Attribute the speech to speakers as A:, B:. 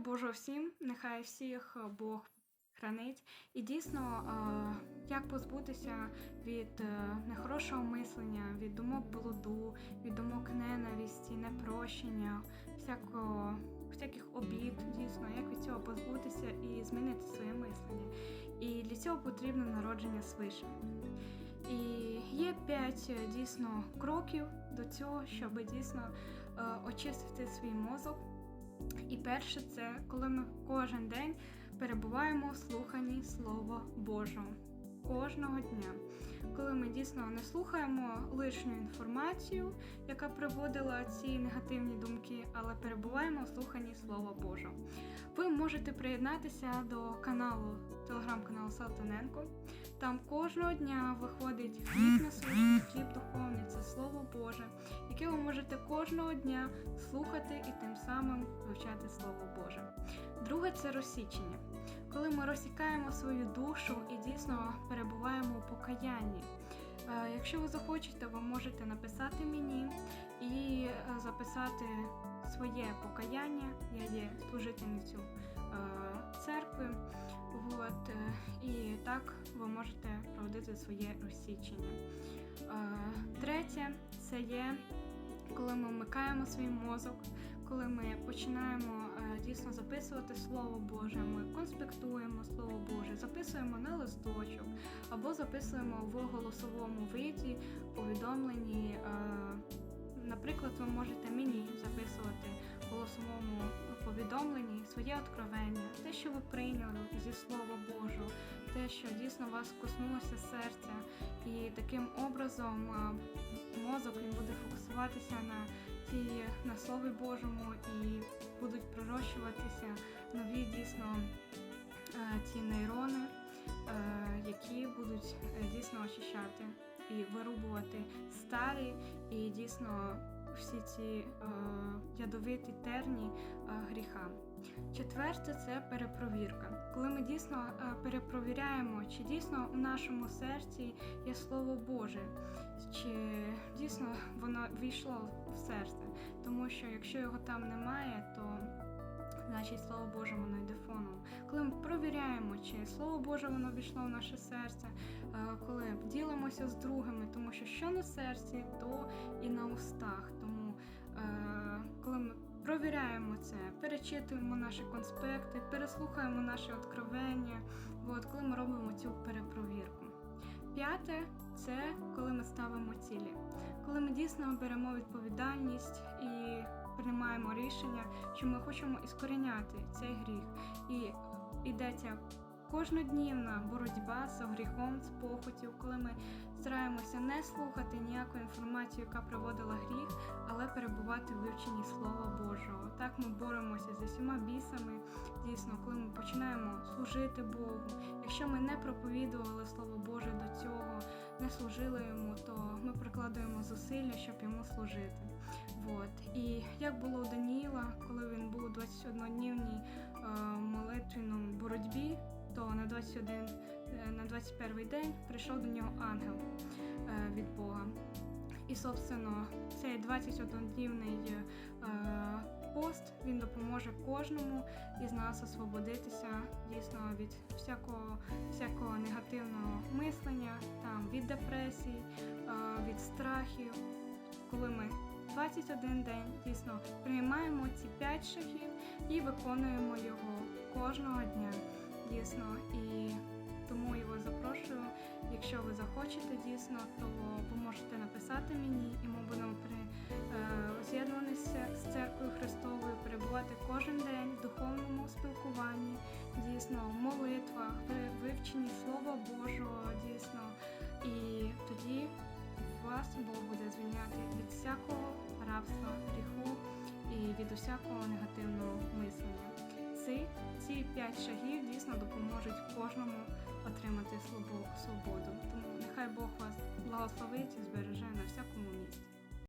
A: Божого всім, нехай всіх Бог хранить. І дійсно, е, як позбутися від е, нехорошого мислення, від думок блуду, від думок ненависті, непрощення, всякого, всяких обід, дійсно, як від цього позбутися і змінити своє мислення. І для цього потрібно народження свише. І є п'ять е, дійсно кроків до цього, щоб дійсно е, очистити свій мозок. І перше, це коли ми кожен день перебуваємо в слуханні Слова Божого. Кожного дня, коли ми дійсно не слухаємо лишню інформацію, яка приводила ці негативні думки, але перебуваємо в слуханні Слова Божого. Ви можете приєднатися до каналу, телеграм-каналу Салтаненко. Там кожного дня виходить хліб на свій хліб духовний, це Слово Боже, яке ви можете кожного дня слухати і тим самим вивчати Слово Боже. Друге це розсічення. Коли ми розсікаємо свою душу і дійсно перебуваємо у покаянні. Е, Якщо ви захочете, ви можете написати мені і е, записати своє покаяння. Я є служительницю е, церкви. От, і так ви можете проводити своє розсічення. Е, Третє це є коли ми вмикаємо свій мозок, коли ми починаємо е, дійсно записувати Слово Боже, ми конспектуємо Слово Боже, записуємо на листочок або записуємо в голосовому виді повідомленні. е, Наприклад, ви можете мені записувати голосовому повідомленні своє откровення, те, що ви прийняли зі Слова Божого, те, що дійсно вас коснулося серця, і таким образом мозок він буде фокусуватися на ті на Слові Божому і будуть пророщуватися нові дійсно ті нейрони, які будуть е, дійсно очищати і вирубувати старі і дійсно всі ці е, ядовиті терні е, гріха. Четверте це перепровірка. Коли ми дійсно е, перепровіряємо, чи дійсно у нашому серці є Слово Боже, чи дійсно воно війшло в серце. Тому що якщо його там немає, то значить Слово Боже воно йде фоном. Коли ми провіряємо, чи Слово Боже воно війшло в наше серце, е, коли ділимося з другими, тому що що на серці, то і на устах. Тому е, коли ми провіряємо це, перечитуємо наші конспекти, переслухаємо наші откровення, от, коли ми робимо цю перепровірку. П'яте це коли ми ставимо цілі, коли ми дійсно беремо відповідальність і приймаємо рішення, що ми хочемо іскоріняти цей гріх. І йдеться кожноднівна боротьба з гріхом, з похотів, коли ми стараємося не слухати ніяку інформацію, яка приводила гріх, але перебувати в вивченні Слова Божого. Так ми боремося з усіма бісами. Дійсно, коли ми починаємо служити Богу. Якщо ми не проповідували Слово Боже до цього, не служили йому, то ми прикладуємо зусилля, щоб йому служити. Вот. І як було у Даніїла, коли він був у 21-днівній е, молитвенному боротьбі, то на 21, е, на 21 день прийшов до нього ангел е, від Бога. І, собственно, цей 21-днівний е, пост він допоможе кожному із нас освободитися дійсно від всякого, всякого негативного мислення, там, від депресії, е, від страхів. Коли ми 21 день дійсно приймаємо ці 5 шагів і виконуємо його кожного дня. Дійсно, і тому його запрошую. Якщо ви захочете дійсно, то ви можете написати мені, і ми будемо при е, з'єднуватися з церквою Христовою, перебувати кожен день в духовному спілкуванні, дійсно, в молитвах, в вивченні Слова Божого, дійсно. І тоді вас Бог буде звільняти від всякого рабства, гріху і від усякого негативного мислення. Ці, ці п'ять шагів дійсно допоможуть кожному отримати свободу. Тому нехай Бог вас благословить і збереже на всякому місці.